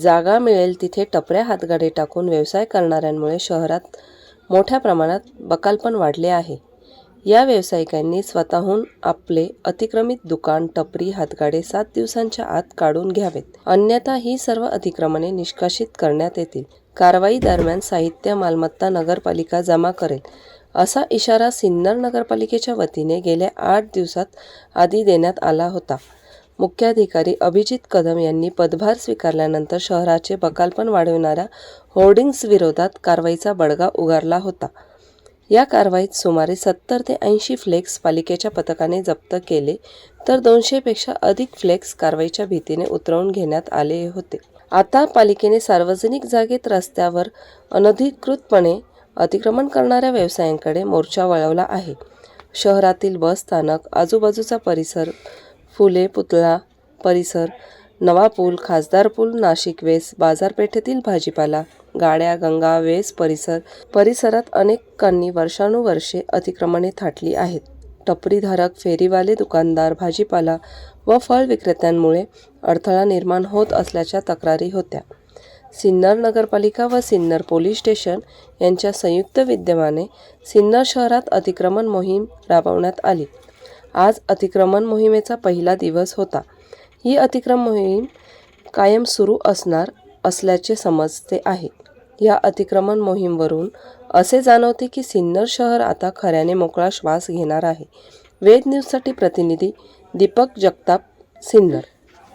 जागा मिळेल तिथे टपऱ्या हातगाडे टाकून व्यवसाय करणाऱ्यांमुळे शहरात मोठ्या प्रमाणात बकालपण वाढले आहे. या व्यावसायिकांनी स्वतःहून आपले अतिक्रमित दुकान टपरी हातगाडे सात दिवसांच्या आत काढून घ्यावेत. अन्यथा ही सर्व अतिक्रमणे निष्कासित करण्यात येतील. कारवाई दरम्यान साहित्य मालमत्ता नगरपालिका जमा करेल असा इशारा सिन्नर नगरपालिकेच्या वतीने गेल्या आठ दिवसात आधी देण्यात आला होता. मुख्याधिकारी अभिजित कदम यांनी पदभार स्वीकारल्यानंतर शहराचे बकालपण वाढविणाऱ्या होर्डिंग्स विरोधात कारवाईचा बडगा उगारला होता. या कारवाईत सुमारे सत्तर ते ऐंशी फ्लेक्स पालिकेच्या पथकाने जप्त केले तर दोनशेपेक्षा अधिक फ्लेक्स कारवाईच्या भीतीने उतरवून घेण्यात आले होते. आता पालिकेने सार्वजनिक जागेत रस्त्यावर अनधिकृतपणे अतिक्रमण करणाऱ्या व्यवसायांकडे मोर्चा वळवला आहे. शहरातील बस स्थानक आजूबाजूचा परिसर फुले पुतळा परिसर नवा पूल खासदार पूल नाशिक वेस बाजारपेठेतील भाजीपाला गाड्या गंगा वेस परिसर परिसरात अनेकांनी वर्षानुवर्षे अतिक्रमणे थाटली आहेत. टपरीधारक फेरीवाले दुकानदार भाजीपाला व फळ विक्रेत्यांमुळे अडथळा निर्माण होत असल्याच्या तक्रारी होत्या. सिन्नर नगरपालिका व सिन्नर पोलीस स्टेशन यांच्या संयुक्त विद्यमाने सिन्नर शहरात अतिक्रमण मोहीम राबवण्यात आली. आज अतिक्रमण मोहिमेचा पहिला दिवस होता. ही अतिक्रम मोहीम कायम सुरू असणार असल्याचे समजते आहे. या अतिक्रमण मोहीमवरून असे जाणवते की सिन्नर शहर आता खऱ्याने मोकळा श्वास घेणार आहे. वेद न्यूजसाठी प्रतिनिधी दीपक जगताप सिन्नर.